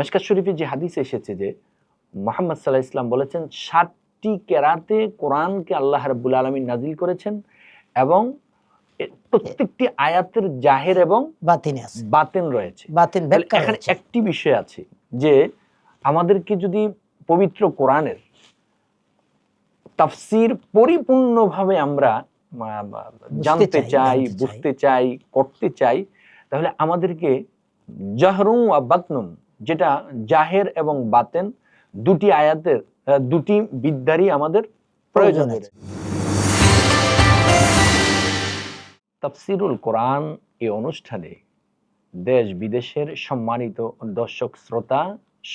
মেশকাত শরীফে যে হাদিস এসেছে যে মোহাম্মদ সাল্লাহ ইসলাম বলেছেন ষাটটি কেরাতে কোরআনকে আল্লাহ রাব্বুল আলমী নাজিল করেছেন এবং প্রত্যেকটি আয়াতের জাহের এবং বাতিনে বাতেন রয়েছে। বাতিন এখানে একটি বিষয় আছে যে আমাদেরকে যদি পবিত্র কোরআনের তাফসির পরিপূর্ণভাবে আমরা জানতে চাই, চাই জানতে চাই। বুঝতে চাই করতে চাই তাহলে আমাদেরকে জাহরুম বা বাতনুন যেটা জাহের এবং বাতেন দুটি আয়াতের দুটি বিদ্যারই আমাদের প্রয়োজন রয়েছে। তাফসিরুল কোরআন এই অনুষ্ঠানে দেশ বিদেশের সম্মানিত দর্শক শ্রোতা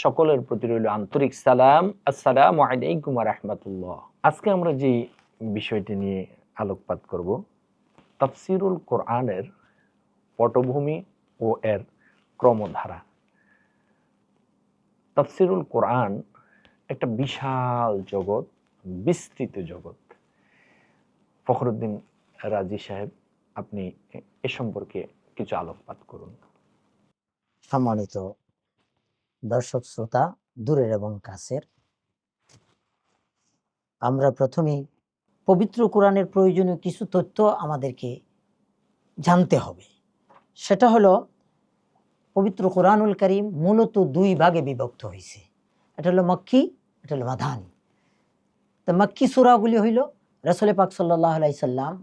সকলের প্রতি রইল আন্তরিক সালাম। আসসালামু আলাইকুম রহমতুল্লাহ। আজকে আমরা যে বিষয়টি নিয়ে আলোকপাত করব তাফসিরুল কোরআনের পটভূমি ও এর ক্রমধারা। তাফসিরুল কোরআন একটা বিশাল জগৎ, বিস্তৃত জগৎ। ফখরুদ্দিন রাজি সাহেব, আপনি এ- সম্পর্কে কিছু আলোকপাত করুন। সম্মানিত দর্শক, শ্রোতা, দূরের এবং কাছের, আমরা প্রথমেই পবিত্র কোরআনের প্রয়োজনীয় কিছু তথ্য আমাদেরকে জানতে হবে। সেটা হলো পবিত্র কোরআনুল করিম মূলত দুই ভাগে বিভক্ত হয়েছে এটা হলো মক্কি এটা হলো মাধানি তো মক্কি সুরাগুলি হইল রসলে পাক সাল্লাহ আলাইসাল্লাম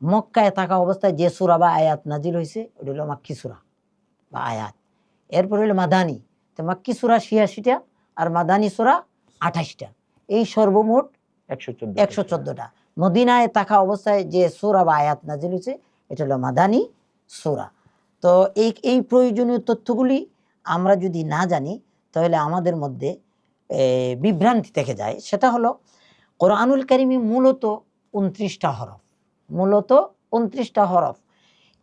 মক্কায় থাকা অবস্থায় যে সুরা বা আয়াত নাজিল হয়েছে ওটা হলো মাক্কি সুরা বা আয়াত। এরপর হলো মাদানি। তো মাক্কি সুরা ছিয়াশিটা আর মাদানি সুরা আঠাশটা। এই সর্বমোট একশো চোদ্দ একশো চোদ্দটা। মদিনায় থাকা অবস্থায় যে সুরা বা আয়াত নাজিল হয়েছে এটা হলো মাদানি সুরা। তো এই এই প্রয়োজনীয় তথ্যগুলি আমরা যদি না জানি, তাহলে আমাদের মধ্যে বিভ্রান্তি থেকে যায়। সেটা হলো, কোরআনুল কারিমি মূলত উনত্রিশটা হরফ। মূলত উনত্রিশটা হরফ।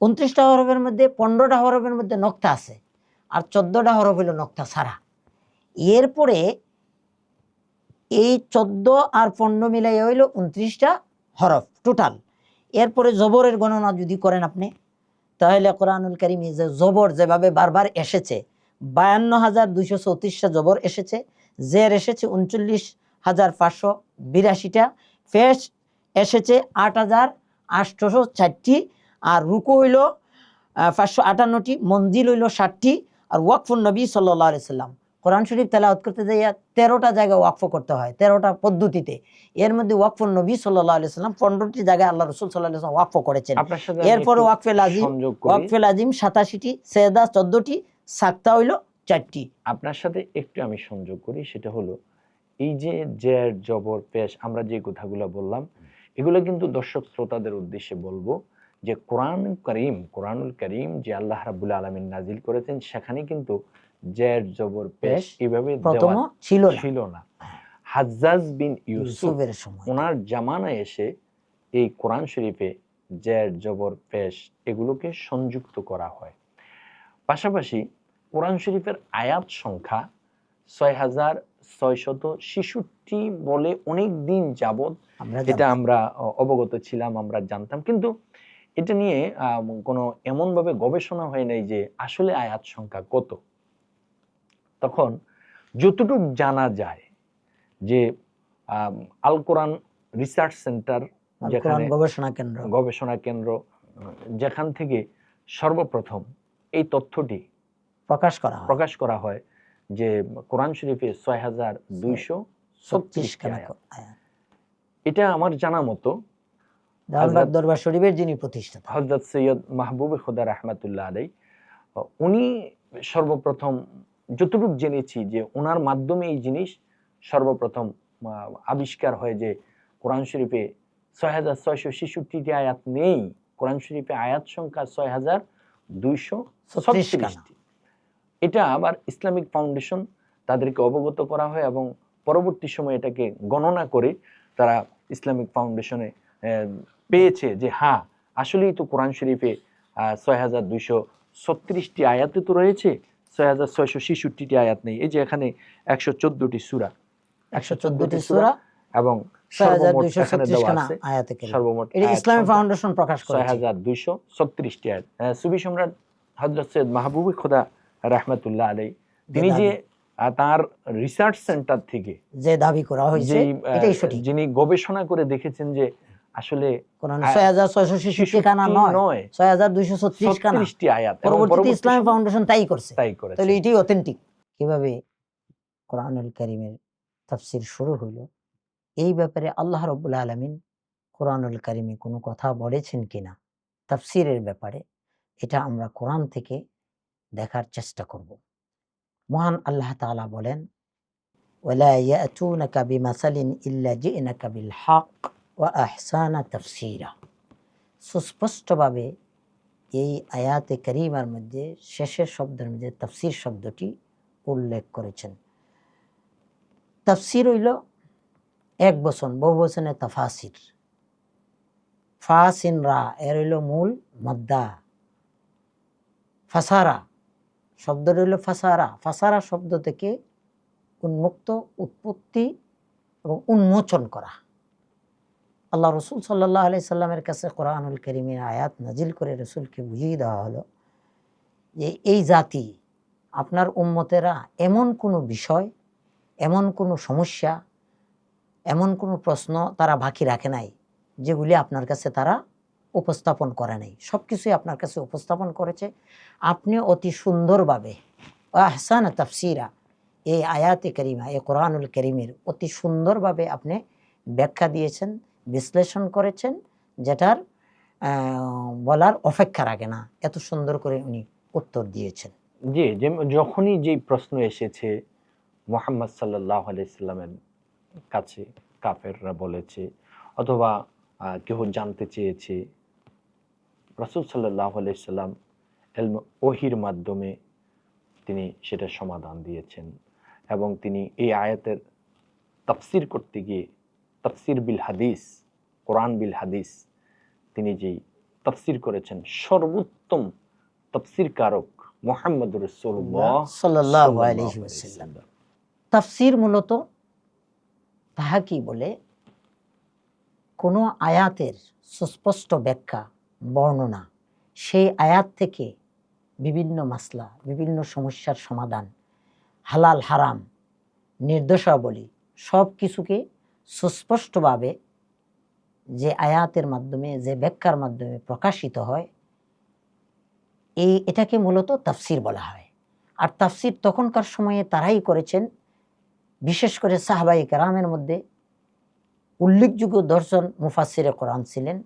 উনত্রিশটা হরফের মধ্যে পনেরোটা হরফের মধ্যে নক্তা আছে, আর চোদ্দোটা হরফ হলো নক্তা সারা এরপরে এই চোদ্দ আর পনেরো মিলাই হইল উনত্রিশটা হরফ টোটাল এরপরে জবরের গণনা যদি করেন আপনি তাহলে কোরআনুল কারিমে যে জবর যেভাবে বারবার এসেছে বায়ান্ন হাজার দুইশো চৌত্রিশটা জবর এসেছে, জের এসেছে উনচল্লিশ হাজার পাঁচশো বিরাশিটা ফেস এসেছে আট হাজার আটশোশো চারটি আর রুকু হইল পাঁচশো আটান্নটি, মঞ্জিল হইল ষাটটি, আর ওয়াকফুল নবী সাল্লাহ সাল্লাম কোরআন শরীফ তেলাওয়াত করতে যাইয়া তেরোটা জায়গায় ওয়াকফ করতে হয় তেরোটা পদ্ধতিতে। এর মধ্যে ওয়াকফুল নবী সাল্লাহ সাল্লাম পনেরোটি জায়গায় আল্লাহ রসুল সাল্লাহ সাল্লাম ওয়াকফ করেছেন। এরপরে একটু ওয়াকফে লাজিম সংযোগ করি। ওয়াকফে লাজিম সাতাশিটি সেদা চোদ্দটি সাক্তা হইল চারটি। আপনার সাথে একটু আমি সংযোগ করি সেটা হলো এই যে জের জবর পেশ আমরা যে কথাগুলো বললাম এগুলো কিন্তু দর্শক শ্রোতাদের উদ্দেশ্যে বলব যে কোরআন করিম কোরআনুল করিম যে আল্লাহ রাবুল আলমিন নাজিল করেছেন সেখানে কিন্তু জের জবর পেশ এভাবে প্রথম ছিল ছিল না। হাজ্জাজ বিন ইউসুফের সময়। ওনার জামানায় এসে এই কোরআন শরীফে জের জবর পেশ এগুলোকে সংযুক্ত করা হয়। পাশাপাশি কোরআন শরীফের আয়াত সংখ্যা ছয় হাজার ছয়শত ছেষট্টি বলে অনেক দিন যাবৎ এটা আমরা অবগত ছিলাম আমরা জানতাম। কিন্তু এটা নিয়ে কোনো এমনভাবে গবেষণা হয় নাই যে আসলে আয়াত সংখ্যা কত। তখন যতটুকু জানা যায় যে আল কোরআন রিসার্চ সেন্টার যেখানে গবেষণা কেন্দ্র। গবেষণা কেন্দ্র যেখান থেকে সর্বপ্রথম এই তথ্যটি প্রকাশ করা হয়। প্রকাশ করা হয় যে কোরআন শরীফে ছয় হাজার দুইশো ছত্রিশ। এটা আমার জানা মতো দরবার শরীফের যিনি প্রতিষ্ঠাতা। হজরত সৈয়দ মাহবুব খুদা রহমতুল্লাহ আলাই উনি সর্বপ্রথম যতটুকু জেনেছি যে ওনার মাধ্যমে এই জিনিস সর্বপ্রথম আবিষ্কার হয় যে কোরআন শরীফে ছয় হাজার ছয়শো ছেষট্টিটি আয়াত নেই। কোরআন শরীফে আয়াত সংখ্যা ছয় হাজার দুইশো ছত্রিশটি। এটা আবার ইসলামিক ফাউন্ডেশন তাদেরকে অবগত করা হয় এবং পরবর্তী সময়ে এটাকে গণনা করে তারা ইসলামিক ফাউন্ডেশনে আহ, পেয়েছে যে হ্যাঁ আসলেই তো কোরআন শরীফে ছয় হাজার দুইশো ছত্রিশটি আয়াতে তো রয়েছে। ছয় হাজার ছয়শো ছেষট্টিটি আয়াত নেই। এই যে এখানে একশো চোদ্দটি সুরা। একশো চোদ্দটি সুরা এবং ছয় হাজার সর্বমোট দুইশো এখানে ছত্রিশ দেওয়া খানা আছে আয়াতে কেরিমা। সর্বমোট এটা আয়াত ইসলামী ফাউন্ডেশন প্রকাশ ছয় হাজার দুইশো ছত্রিশটি আয়াত। সুবি সম্রাট হজরত সৈয়দ মাহবুব খোদা রাহমাতুল্লাহ আলাই তিনি যে তার রিসার্চ সেন্টার থেকে যে দাবি করা হয়েছে এটাই সঠিক। যিনি গবেষণা করে দেখেছেন যে আসলে ইসলামী ফাউন্ডেশন তাই করছে। তাহলে অথেন্টিক কীভাবে কোরআনুল করিমের তাফসির শুরু এই ব্যাপারে আল্লাহ রবুল্লা আলমিন কোরআনুল করিমে কোনো কথা বলেছেন কিনা? তাফসিরের ব্যাপারে এটা আমরা কোরআন থেকে দেখার চেষ্টা করব। মহান আল্লাহ তালা বলেন ওলা ইয়াতুনাকা বিমাসালিন ইল্লা জিনাকা বিল হক। ও আহসানা তফসিরা। সুস্পষ্টভাবে এই আয়াতে করিমার মধ্যে শেষের শব্দের মধ্যে তফসির শব্দটি উল্লেখ করেছেন। তফসির হইল এক বচন, বহু বচনে তফাসির। ফাসিন রা, এর হইল মূল মদ্দা। ফাসারা শব্দ রইল ফাসারা। ফাসারা শব্দ থেকে উন্মুক্ত, উৎপত্তি এবং উন্মোচন করা। আল্লাহ রসুল সাল্লাহ আলি সাল্লামের কাছে কোরআনুল করিমের আয়াত নাজিল করে রসুলকে বুঝিয়ে দেওয়া হলো যে এই জাতি, আপনার উম্মতেরা এমন কোনো বিষয়, এমন কোনো সমস্যা, এমন কোনো প্রশ্ন তারা বাকি রাখে নাই, যেগুলি আপনার কাছে তারা উপস্থাপন করে নাই। সব কিছুই আপনার কাছে উপস্থাপন করেছে। আপনি অতি সুন্দরভাবে, আহসান তাফসিরা, এই আয়াতে করিমা, এই কোরআনুল করিমের অতি সুন্দরভাবে আপনি ব্যাখ্যা দিয়েছেন। বিশ্লেষণ করেছেন, যেটার বলার অপেক্ষা রাখে না, এত সুন্দর করে উনি উত্তর দিয়েছেন। জি, যে যখনই যেই প্রশ্ন এসেছে, মোহাম্মদ সাল্লাহ আলাইসাল্লামের কাছে কাফেররা বলেছে, অথবা কেউ জানতে চেয়েছে, রসুল সাল্লাহ আলাইসাল্লাম এলম ওহির মাধ্যমে তিনি সেটা সমাধান দিয়েছেন এবং তিনি এই আয়াতের তাফসির করতে গিয়ে তাফসির বিল হাদিস কোরআন বিল হাদিস তিনি যেই তাফসির করেছেন সর্বোত্তম তাফসির কারক মোহাম্মদ রসুল্লাহ তাফসির মূলত তাহা কি বলে? কোনো আয়াতের সুস্পষ্ট ব্যাখ্যা বর্ণনা সেই আয়াত থেকে বিভিন্ন মাসলা বিভিন্ন সমস্যার সমাধান হালাল হারাম নির্দেশাবলী সব কিছুকে সুস্পষ্টভাবে যে আয়াতের মাধ্যমে, যে ব্যাখ্যার মাধ্যমে প্রকাশিত হয়, এই এটাকে মূলত তাফসির বলা হয়। আর তাফসির তখনকার সময়ে তারাই করেছেন, বিশেষ করে সাহাবাই কেরামের মধ্যে উল্লেখযোগ্য দর্শন মুফাসিরে কোরআন ছিলেন,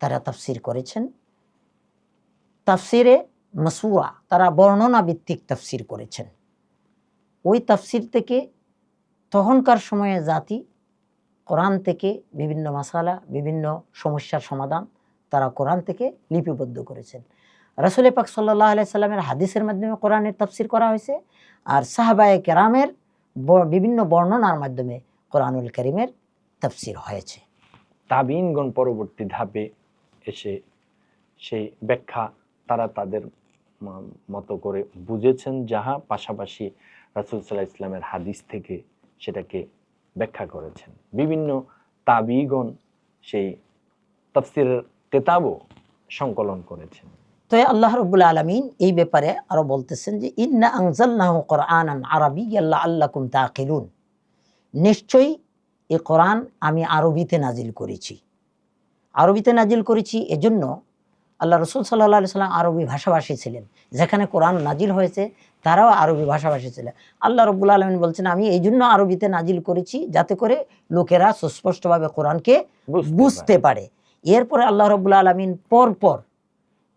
তারা তাফসির করেছেন। তাফসিরে মসুয়া তারা বর্ণনা ভিত্তিক তাফসির করেছেন। ওই তাফসির থেকে তখনকার সময়ে জাতি কোরআন থেকে বিভিন্ন মাসালা, বিভিন্ন সমস্যার সমাধান তারা কোরআন থেকে লিপিবদ্ধ করেছেন। রসুল পাক সাল্লাহ সাল্লামের হাদিসের মাধ্যমে কোরআনের তাফসির করা হয়েছে আর সাহাবায়ে কেরামের বিভিন্ন বর্ণনার মাধ্যমে কোরআনুল করিমের তাফসির হয়েছে। তাবিনগণ পরবর্তী ধাপে এসে সেই ব্যাখ্যা তারা তাদের মতো করে বুঝেছেন, যাহা পাশাপাশি রাসুল সাল্লাহ ইসলামের হাদিস থেকে সেটাকে ব্যাখ্যা করেছেন। বিভিন্ন তাবিগণ সেই তাফসিরের কেতাবও সংকলন করেছেন। তো আল্লাহ রবুল আলমিন এই ব্যাপারে আরও বলতেছেন যে, ইন্না আনজাল্লাহু কোরআনান আরবি আল্লাহ আল্লাহ আল্লাকুম তাকিলুন। নিশ্চয়ই এ কোরআন আমি আরবিতে নাজিল করেছি। আরবিতে নাজিল করেছি এজন্য আল্লাহ রসুল সাল্লাহ সাল্লাম আরবি ভাষাভাষী ছিলেন। যেখানে কোরআন নাজিল হয়েছে তারাও আরবি ভাষাভাষী ছিলেন আল্লাহ রব্বুল আলমিন বলছেন আমি এই জন্য আরবিতে নাজিল করেছি যাতে করে লোকেরা সুস্পষ্টভাবে কোরআনকে বুঝতে পারে। এরপরে আল্লাহ রব্বুল আলমিন পর পর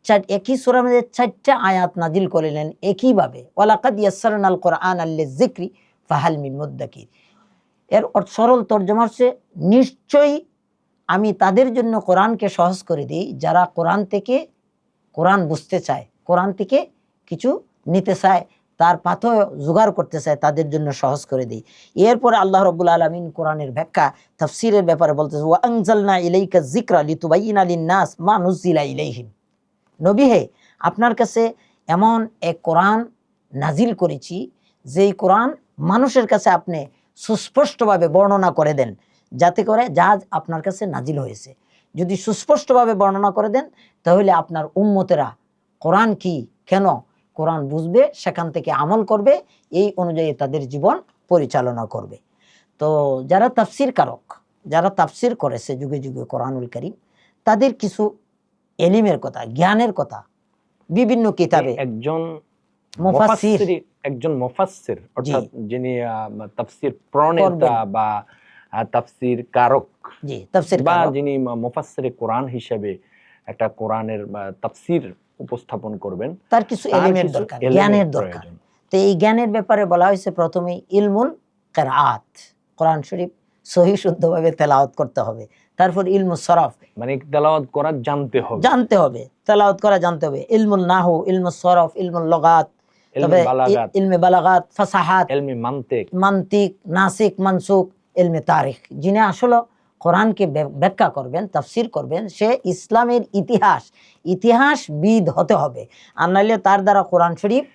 চার একই সুরার মধ্যে চারটা আয়াত নাজিল করলেন একইভাবে। ওয়ালাকাদ ইয়াসসারনা আল কোরআন আল্লি যিকরি ফাহাল মিন মুদ্দাকির। এর সরল তর্জমা হচ্ছে নিশ্চয়ই আমি তাদের জন্য কোরআনকে সহজ করে দিই যারা কোরআন থেকে কোরআন বুঝতে চায়। কোরআন থেকে কিছু নিতে চায়, তার পাথ জোগাড় করতে চায়, তাদের জন্য সহজ করে দিই। এরপরে আল্লাহ রব্বুল আলমিন কোরআনের ব্যাখ্যা, তাফসিরের ব্যাপারে বলতেছে, ওয়া আনজালনা ইলাইকা যিকরা লিতুবাইয়িনা লিন-নাস মা নুজিলা ইলাইহিম। নবী হে, আপনার কাছে এমন এক কোরআন নাজিল করেছি, যেই কোরআন মানুষের কাছে আপনি সুস্পষ্টভাবে বর্ণনা করে দেন, যাতে করে যা আপনার কাছে নাজিল হয়েছে। যদি সুস্পষ্টভাবে বর্ণনা করে দেন, তাহলে আপনার উম্মতেরা কোরআন কি, কেন কোরআন বুঝবে সেখান থেকে আমল করবে এই অনুযায়ী তাদের জীবন পরিচালনা করবে। তো যারা তাফসির কারক যারা তাফসির করেছে যুগে যুগে কোরআনুল করিম তাদের কিছু এলিমের কথা জ্ঞানের কথা বিভিন্ন কিতাবে একজন মুফাসসির। একজন মুফাসসির অর্থাৎ যিনি তাফসির প্রণেতা বা তাফসির কারক জি তাফসির বা যিনি মুফাসসিরে কোরআন হিসেবে একটা কোরআনের তাফসির উপস্থাপন করবেন তার কিছু কিছু দরকার জ্ঞানের দরকার। তো এই জ্ঞানের ব্যাপারে বলা হয়েছে প্রথমেই ইলমুল কেরাত। কোরআন শরীফ সহি শুদ্ধভাবে তেলাওয়াত করতে হবে। তারপর ইলমু সরফ। মানে তেলাওয়াত করা জানতে হবে। জানতে হবে তেলাওয়াত করা জানতে হবে। ইলমুল নাহু ইলমু সরফ ইলমুল লগাত। তবে ইলমে বালাগাত ফাসাহাত। ইলমে মান্তিক। মান্তিক নাসিক মানসুক ইলমে তারিখ। যিনি আসলে কোরআনকে ব্যাখ্যা করবেন তাফসির করবেন সে ইসলামের ইতিহাস ইতিহাসবিদ হতে হবে। আর নাইলে তার দ্বারা কোরআন শরীফ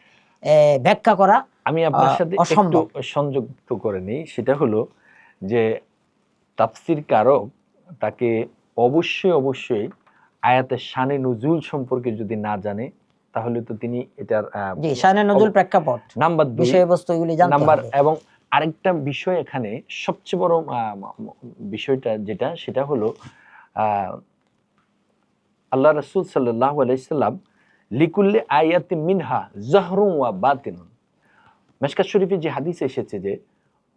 ব্যাখ্যা করা আমি আপনার সাথে একটু সংযুক্ত করে নিই। সেটা হলো যে তাফসির কারক তাকে অবশ্যই অবশ্যই আয়াতের শানে নজুল সম্পর্কে যদি না জানে তাহলে তো তিনি এটার জি শানে নজুল প্রেক্ষাপট নাম্বার বিষয়বস্তু এগুলি নাম্বার এবং আরেকটা বিষয় এখানে সবচেয়ে বড় বিষয়টা যেটা সেটা হলো আহ, আল্লাহ রসুল সাল্লাহ আলাইসাল্লাম লিকুল্লে আয়াতি মিনহা জাহরুম ওয়া বাতিনুন। মেশকাত শরীফে যে হাদিস এসেছে যে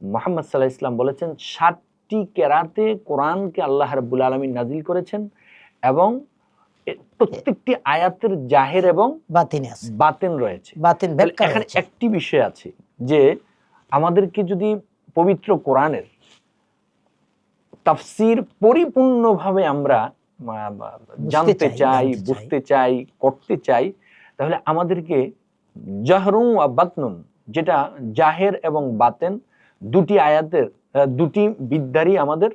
মোহাম্মদ সাল্লাহ ইসলাম বলেছেন ষাটটি কেরাতে কোরআনকে আল্লাহ রাব্বুল আলমিন নাজিল করেছেন এবং প্রত্যেকটি আয়াতের জাহের এবং বাতিন বাতেন রয়েছে। বাতিন এখানে একটি বিষয় আছে যে আমাদেরকে যদি পবিত্র কোরআনের তাফসির পরিপূর্ণভাবে আমরা জানতে চাই। বুঝতে চাই করতে চাই তাহলে আমাদেরকে জাহরুম বা বাতনুন যেটা জাহের এবং বাতেন দুটি আয়াতের দুটি বিদ্যারই আমাদের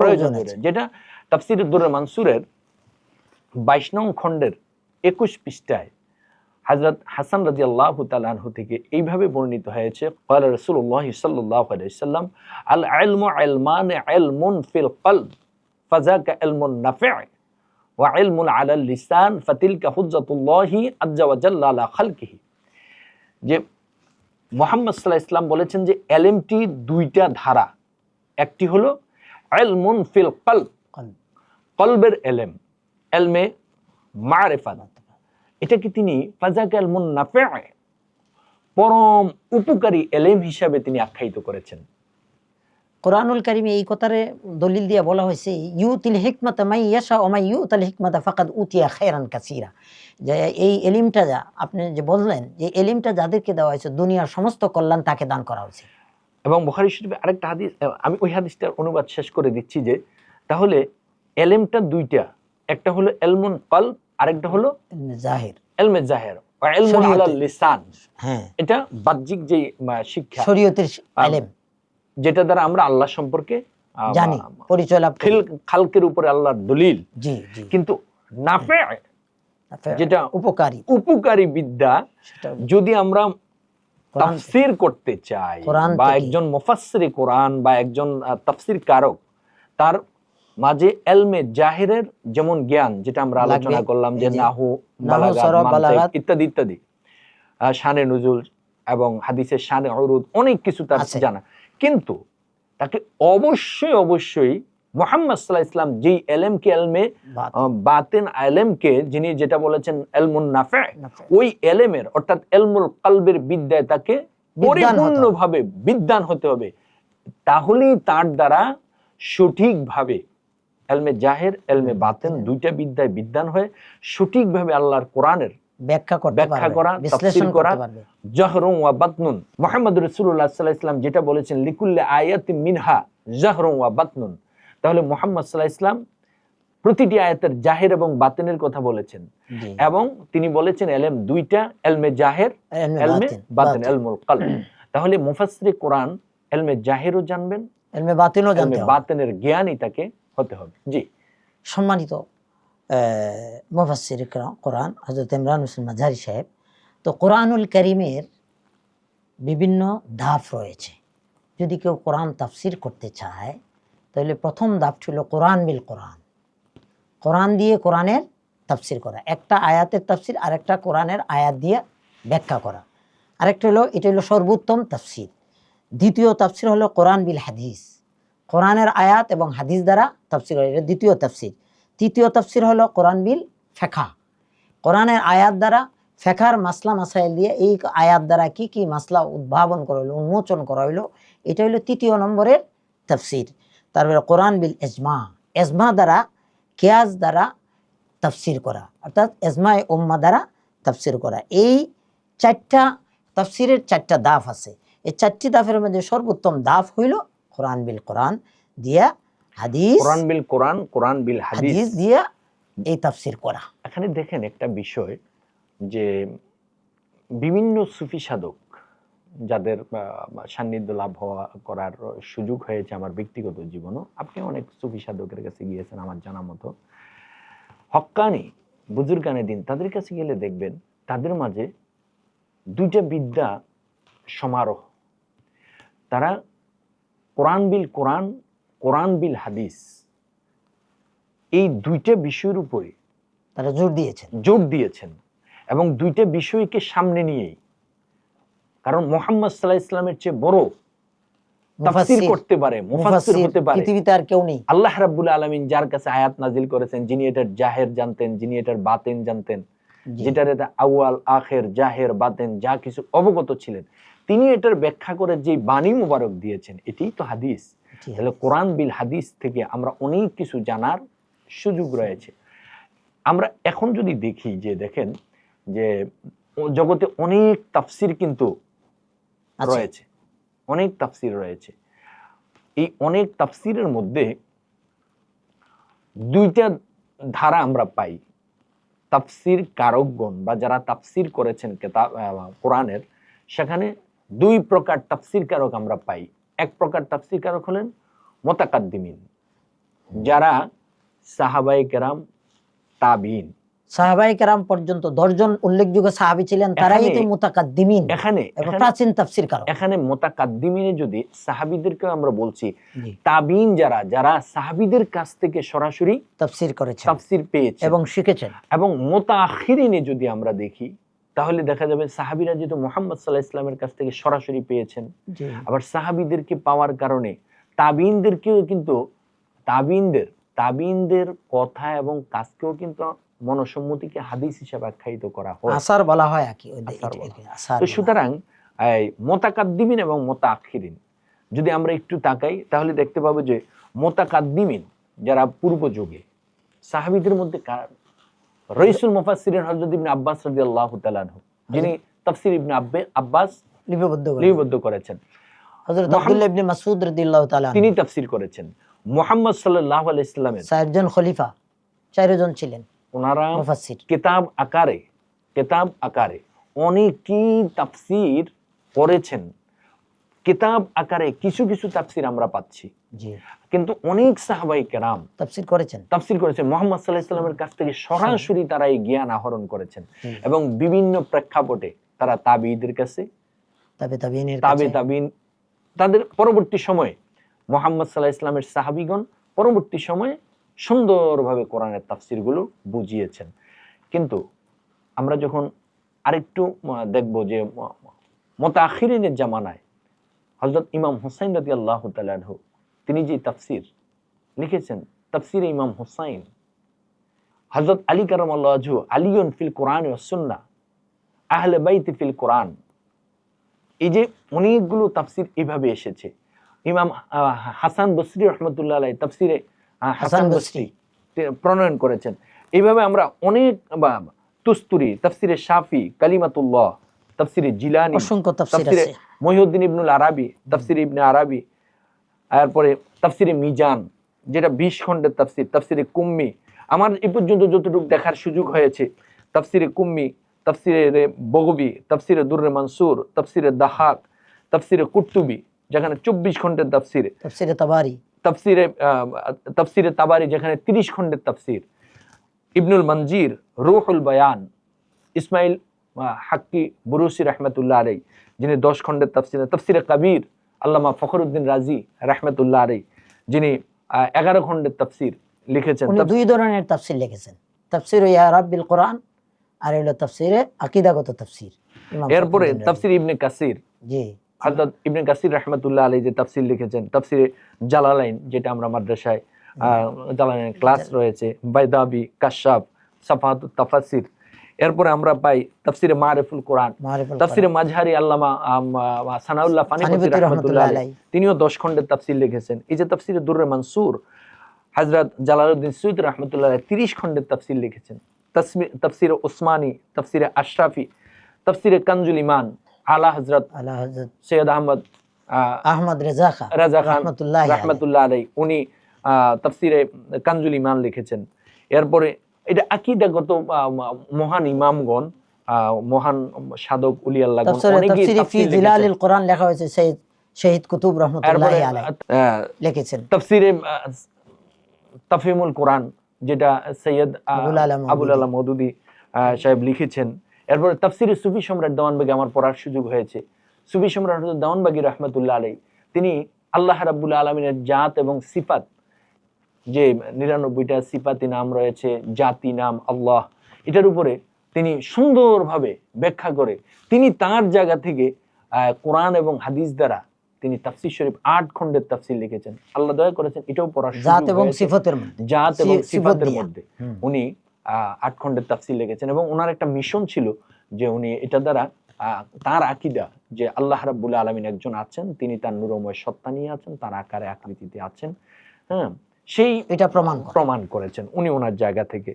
প্রয়োজন। রয়েছে। যেটা তাফসির দুরে মানসুরের বাইশ নং খণ্ডের একুশ পৃষ্ঠায় হাজরত হাসান রাজি আল্লাহ তালাহু থেকে এইভাবে বর্ণিত হয়েছে কয়লা রসুল্লাহ সাল্লাহ আলাইসাল্লাম আল আলম আলমান আলমুন ফিল কল ফাজাক আলমুন নাফে লিসান খালকিহি। যে মোহাম্মদ সাল্লাহ ইসলাম বলেছেন যে এলএমটি দুইটা ধারা একটি হলো এলমুন ফিল কল কলবের এলেম এলমে এটাকে তিনি ফাজাক এলমুন নাফে পরম উপকারী এলেম হিসাবে তিনি আখ্যায়িত করেছেন। কোরআনুল কারিমে এই কথারে দলিল দিয়ে বলা হয়েছে ইউতিল হিকমত মাই ইয়াশা ও মাই ইউতাল হিকমত ফাকাদ উতিয়া খেরান কাসিরা। যে এই এলিমটা যা আপনি যে বললেন যে এলিমটা যাদেরকে দেওয়া হয়েছে দুনিয়ার সমস্ত কল্যাণ তাকে দান করা হয়েছে এবং বুখারী শরীফে আরেকটা হাদিস আমি ওই হাদিসটার অনুবাদ শেষ করে দিচ্ছি যে তাহলে এলেমটা দুইটা একটা হলো এলমুন কলব আরেকটা হলো জাহির। এলমে জাহের লিসান। হ্যাঁ। এটা বাহ্যিক যে শিক্ষা। শরীয়তের এলেম যেটা দ্বারা আমরা আল্লাহ সম্পর্কে জানি পরিচয় লাভ করি। খালকের উপরে আল্লাহর দলিল। জি জি। কিন্তু নাফে যেটা উপকারী। উপকারী বিদ্যা যদি আমরা তাফসির করতে চাই বা একজন মুফাসসিরে কোরআন বা একজন তাফসির কারক তার মাঝে এলমে জাহিরের যেমন জ্ঞান যেটা আমরা আলোচনা করলাম যে নাহু বালাগাত। ইত্যাদি ইত্যাদি শানে নজুল এবং হাদিসের শানে অরুদ অনেক কিছু তার জানা কিন্তু তাকে অবশ্যই অবশ্যই মোহাম্মদ সাল্লাহ ইসলাম যেই এলেমকে এলমে বাত। আহ, বাতেন এলেমকে যিনি যেটা বলেছেন এলমুন নাফে। ওই এলেমের অর্থাৎ এলমুল কালবের বিদ্যায় তাকে। পরিপূর্ণভাবে বিদ্যান হতে হবে তাহলেই তার দ্বারা সঠিকভাবে এলমে জাহের এলমে বাতেন দুইটা বিদ্যায় বিদ্যান হয়ে সঠিকভাবে আল্লাহর কোরআনের ব্যাখ্যা করতে ব্যাখ্যা করা, বিশ্লেষণ করা, জাহরুম ওয়া বাতনুন। মোহাম্মদ রসুল্লাহ সাল্লাহ ইসলাম যেটা বলেছেন লিকুল্লে আয়াতি মিনহা জাহরুম ওয়া বাতনুন। তাহলে মোহাম্মদ সাল্লাহ ইসলাম প্রতিটি আয়াতের জাহের এবং বাতেনের কথা বলেছেন। এবং তিনি বলেছেন এলেম দুইটা এলমে জাহের এলমে বাতেন। বাতিন। এলমুল কলব। তাহলে মুফাসসিরে কোরআন এলমে জাহেরও জানবেন এলমে বাতিনও এলমে জানতে বাতেনের জ্ঞানই তাকে হতে হবে। জি। সম্মানিত মুফাসির কোরআন হজরত ইমরান হোসেন মাঝারি সাহেব, তো কোরআনুল করিমের বিভিন্ন ধাপ রয়েছে। যদি কেউ কোরআন তাফসির করতে চায়, তাহলে প্রথম ধাপ ছিল কোরআন বিল কোরআন। কোরআন দিয়ে কোরআনের তাফসির করা। একটা আয়াতের তাফসির, আরেকটা কোরআনের আয়াত দিয়ে ব্যাখ্যা করা। আরেকটা হলো, এটা হলো সর্বোত্তম তাফসির। দ্বিতীয় তাফসির হলো কোরআন বিল হাদিস। কোরআনের আয়াত এবং হাদিস দ্বারা তাফসির হয়। এটা দ্বিতীয় তাফসির। তৃতীয় তাফসির হলো কোরআন বিল ফেখা কোরআনের আয়াত দ্বারা ফেখার মাসলা, মাসাইল দিয়ে এই আয়াত দ্বারা কি কি মাসলা উদ্ভাবন করা হইল, উন্মোচন করা হইল, এটা হলো তৃতীয় নম্বরের তাফসির। তারপরে কোরআন বিল এজমা। এজমা দ্বারা কেয়াজ দ্বারা তাফসির করা, অর্থাৎ এজমায় উম্মা দ্বারা তাফসির করা। এই চারটা তাফসিরের চারটা দাফ আছে। এই চারটি দাফের মধ্যে সর্বোত্তম দাফ হইল কোরআন বিল কোরআন দিয়া হাদিস কোরআন বিল কোরআন কোরআন বিল হাদিস। দিয়া এই তাফসির করা। এখানে দেখেন একটা বিষয় যে বিভিন্ন সুফি সাধক যাদের সান্নিধ্য লাভ হওয়া করার সুযোগ হয়েছে আমার ব্যক্তিগত জীবনও আপনি অনেক সুফি সাধকের কাছে গিয়েছেন আমার জানা মতো। হক্কানি বুজুর্গানে দিন তাদের কাছে গেলে দেখবেন তাদের মাঝে দুইটা বিদ্যা সমারোহ। তারা কোরআন বিল কোরআন কোরআন বিল হাদিস এই দুইটা বিষয়ের উপরে তারা জোর দিয়েছেন। জোর দিয়েছেন এবং দুইটা বিষয়কে সামনে নিয়েই। কারণ মোহাম্মদ সাল্লাহ ইসলামের চেয়ে বড় তাফসীর করতে পারে মুফাসসির মুফাসসির হতে পারে। পৃথিবীতে আর কেউ নেই। আল্লাহ রাব্বুল আলামিন যার কাছে আয়াত নাজিল করেছেন যিনি এটার জাহের জানতেন যিনি এটার বাতেন জানতেন যেটার এটা আউয়াল আখের জাহের বাতেন যা কিছু অবগত ছিলেন তিনি এটার ব্যাখ্যা করে যে বাণী মুবারক দিয়েছেন এটাই তো হাদিস। তাহলে কোরআন বিল হাদিস থেকে আমরা অনেক কিছু জানার সুযোগ রয়েছে। আমরা এখন যদি দেখি যে দেখেন যে জগতে অনেক তাফসির কিন্তু রয়েছে। অনেক তাফসির রয়েছে। এই অনেক তাফসিরের মধ্যে দুইটা ধারা আমরা পাই। তাফসির কারকগণ বা যারা তাফসির করেছেন কেতাব কোরআনের সেখানে দুই প্রকার তাফসির কারক আমরা পাই। এক প্রকার তাফসির কারক হলেন মোতাকাদ্দিমিন যারা সাহাবাই কেরাম তাবিন। সাহাবাই কেরাম পর্যন্ত দশজন উল্লেখযোগ্য সাহাবি ছিলেন তারাই তো মুতাকাদ্দিমিন এখানে প্রাচীন তাফসির কারক। এখানে মোতাকাদ্দিমিনে যদি সাহাবিদেরকে আমরা বলছি তাবিন যারা যারা সাহাবিদের কাছ থেকে সরাসরি তাফসির করেছেন তাফসির পেয়েছে এবং শিখেছেন। এবং মোতাখিরিনে যদি আমরা দেখি তাহলে দেখা যাবে সাহাবিরা যেহেতু মোহাম্মদ সাল্লাহ ইসলামের কাছ থেকে সরাসরি পেয়েছেন আবার সাহাবিদেরকে পাওয়ার কারণে তাবিনদেরকেও কিন্তু তাবিনদের তাবিনদের কথা এবং কাজকেও কিন্তু মনসম্মতিকে হাদিস হিসাবে আখ্যায়িত করা হয়। আসার বলা হয় আর কি তো সুতরাং এই মোতাকাদ্দিমিন এবং মোতাখিরিন যদি আমরা একটু তাকাই তাহলে দেখতে পাবো যে মোতাকাদ্দিমিন যারা পূর্ব যুগে সাহাবিদের মধ্যে রইসুল মুফাসসিরিন হযরত ইবনে আব্বাস রাদিয়াল্লাহু তাআলা আনহু যিনি তাফসীর ইবনে আব্বে আব্বাস লিপিবদ্ধ লিপিবদ্ধ করেছেন। হযরত আব্দুল্লাহ ইবনে মাসউদ রাদিয়াল্লাহু তাআলা তিনি তাফসীর করেছেন। মুহাম্মদ সাল্লাল্লাহু আলাইহি সাল্লামের চারজন খলিফা চারজন ছিলেন ওনারা মুফাসসির। কিতাব আকারে কিতাব আকারে অনেকই তাফসীর করেছেন। কিতাব আকারে কিছু কিছু তাফসির আমরা পাচ্ছি। কিন্তু অনেক সাহাবাই কেরাম তাফসির করেছেন। তাফসীর করেছেন। মোহাম্মদ সাল্লাহ ইসলামের কাছ থেকে সরাসরি তারা এই জ্ঞান আহরণ করেছেন। এবং বিভিন্ন প্রেক্ষাপটে তারা তাবিদের কাছে তবে তাবিনের তাবে তাবিন তাদের পরবর্তী সময়ে মোহাম্মদ সাল্লাহ ইসলামের সাহাবিগণ পরবর্তী সময়ে সুন্দরভাবে কোরআনের তাফসিরগুলো বুঝিয়েছেন। কিন্তু আমরা যখন আরেকটু দেখব যে মোতাখিরিনের জামানায় হজরত ইমাম হুসাইন রাজি আল্লাহ তালু তিনি যে তাফসির লিখেছেন তাফসির ইমাম হুসাইন হজরত আলী কারম আল্লাহ আলিয়ন ফিল কোরআন ও সুন্না আহলে বাইতি ফিল কোরআন। এই যে অনেকগুলো তাফসির এভাবে এসেছে। ইমাম হাসান বসরি রহমতুল্লাহ আলাই তাফসিরে হাসান বসরি প্রণয়ন করেছেন। এইভাবে আমরা অনেক বা তুস্তুরি তাফসিরে শাফি কালিমাতুল্লাহ তাফসিরে জিলানি অসংখ্য তাফসির মহিউদ্দিন ইবনুল আরাবি তাফসির ইবনে আরাবি তারপরে তাফসিরে মিজান যেটা বিশ খণ্ডের তাফসির তাফসিরে কুম্মি। আমার এ পর্যন্ত যতটুকু দেখার সুযোগ হয়েছে তাফসিরে কুম্মি তাফসিরে বগবি তাফসিরে দুর্রে মানসুর তাফসিরে দাহাক তাফসিরে কুট্টুবি যেখানে চব্বিশ খণ্ডের তাফসিরে। তাফসিরে তাবারি। তাফসিরে তাফসিরে তাবারি যেখানে তিরিশ খণ্ডের তাফসির। ইবনুল মঞ্জির রুহুল বয়ান ইসমাইল হাক্কি বুরুসি রহমতুল্লাহ আলাই যিনি দশ খণ্ডের তাফসিরে তাফসিরে কবির আল্লামা ফখরুদ্দিন রাজি রহমতুল্লাহ আলাই যিনি এগারো খণ্ডের তাফসির লিখেছেন। দুই ধরনের তাফসির লিখেছেন। তাফসির ইয়া রাব্বিল কোরআন আর হলো তাফসিরে আকিদাগত তাফসির। এরপরে। তাফসির ইবনে কাসির। জি। হযরত ইবনে কাসির রাহমাতুল্লাহ আলাইহি যে তাফসির লিখেছেন তাফসিরে জালালাইন যেটা আমরা মাদ্রাসায় আহ, জালালাইন। ক্লাস রয়েছে বাইদাবি কাশাফ সাফাতুত তাফাসির। এরপরে আমরা পাই তাফসিরে মারিফুল কোরআন। তাফসিরে মাঝহারি আল্লামা সানাউল্লাহ ফানিপতি রাহমাতুল্লাহ তিনিও দশ খণ্ডের তাফসির লিখেছেন। এই যে তাফসিরে দুর্রে মানসুর হযরত জালালউদ্দিন সুইদ রাহমাতুল্লাহ তিরিশ খণ্ডের তাফসির লিখেছেন। তাসমি- তাফসিরে ওসমানী তাফসিরে আশরাফি তাফসিরে কানজুল ইমান আলা হযরত সৈয়দ আহমদ আহ, আহমদ রেজা খান রাজা খান রহমতুল্লাহ। রাহমাতুল্লাহ আলাই উনি আহ, তাফসিরে কানজুল ইমান লিখেছেন। এরপরে এটা আকিদাগত মহান ইমামগণ মহান সাধক উলি আল্লাহ তাফসিরে তাফসিরে ফি জিলালিল কোরআন লেখা হয়েছে শহীদ শহীদ কুতুব রহমতুল্লাহ লিখেছেন। তাফসিরে আহ, তাফহিমুল কোরআন যেটা সৈয়দ আবুল আলা আলা মদুদি সাহেব লিখেছেন। এরপরে তাফসিরে সুফি সম্রাট দেওয়ানবাগি আমার পড়ার সুযোগ হয়েছে। সুফি সম্রাট দেওয়ানবাগি রহমতুল্লাহ আলাই তিনি আল্লাহ রাব্বুল আলমিনের জাত এবং সিফাত যে নিরানব্বইটা সিফাতি নাম রয়েছে জাতি নাম আল্লাহ এটার উপরে তিনি সুন্দরভাবে ব্যাখ্যা করে তিনি তার জায়গা থেকে আহ, কোরআন এবং হাদিস দ্বারা তিনি তাফসির শরীফ আট খণ্ডের তাফসির লিখেছেন। আল্লাহ দয়া করেছেন এটাও জাত এবং। সিফতের মধ্যে। জাত এবং সিফাতের মধ্যে। উনি আহ, আট খণ্ডের তাফসির লিখেছেন এবং ওনার একটা মিশন ছিল যে উনি এটা দ্বারা আহ, তার আকিদা যে আল্লাহ রাব্বুল আলমিন একজন আছেন তিনি তার নুরময় সত্তা নিয়ে আছেন তার আকারে আকৃতিতে আছেন। হ্যাঁ সেই এটা প্রমাণ প্রমাণ করেছেন উনি ওনার জায়গা থেকে।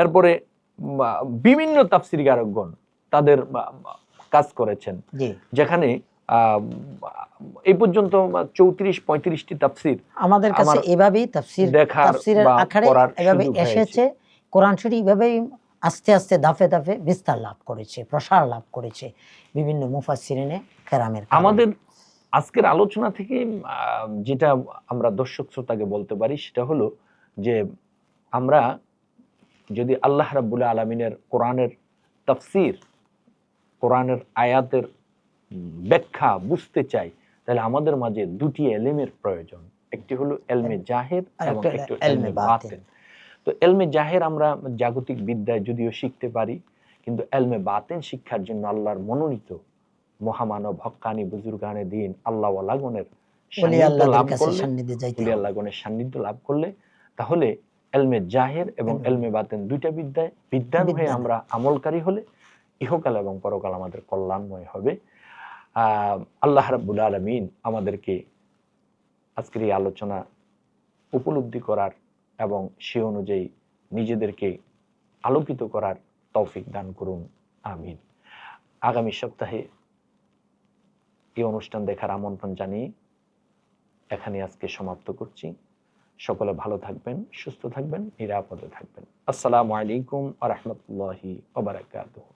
এরপরে বিভিন্ন তাফসিরকারকগণ তাদের কাজ করেছেন। যেখানে এই পর্যন্ত চৌত্রিশ পঁয়ত্রিশটি তাফসির আমাদের কাছে এভাবেই তাফসির তাফসিরের আকারে এভাবে এসেছে। কোরআন শরীফ এভাবেই আস্তে আস্তে ধাপে ধাপে বিস্তার লাভ করেছে প্রসার লাভ করেছে বিভিন্ন মুফাসসিরিনে কেরামের। আমাদের আজকের আলোচনা থেকে যেটা আমরা দর্শক শ্রোতাকে বলতে পারি সেটা হলো যে আমরা যদি আল্লাহ রাব্বুল আলমিনের কোরআনের তাফসির কোরআনের আয়াতের ব্যাখ্যা বুঝতে চাই তাহলে আমাদের মাঝে দুটি এলেমের প্রয়োজন। একটি হলো এলমে জাহের এবং একটি এলমে এলমে বাতেন। তো এলমে জাহের আমরা জাগতিক বিদ্যায় যদিও শিখতে পারি কিন্তু এলমে বাতেন শিক্ষার জন্য আল্লাহর মনোনীত মহামানব হক্কানি বুজুর্গানে দিন আল্লাহ আল্লাহগণের। আল্লাহগণের সান্নিধ্য লাভ করলে তাহলে এলমে জাহের এবং এলমে বাতেন দুইটা বিদ্যায় বিদ্যান হয়ে আমরা আমলকারী হলে ইহকাল এবং পরকাল আমাদের কল্যাণময় হবে। আল্লাহ রাব্বুল আলমিন আমাদেরকে আজকের এই আলোচনা উপলব্ধি করার এবং সে অনুযায়ী নিজেদেরকে আলোকিত করার তৌফিক দান করুন। আমিন। আগামী সপ্তাহে এই অনুষ্ঠান দেখার আমন্ত্রণ জানিয়ে এখানে আজকে সমাপ্ত করছি। সকলে ভালো থাকবেন, সুস্থ থাকবেন, নিরাপদে থাকবেন। আসসালামু আলাইকুম আ রহমতুল্লাহি ওবরাকাতুহ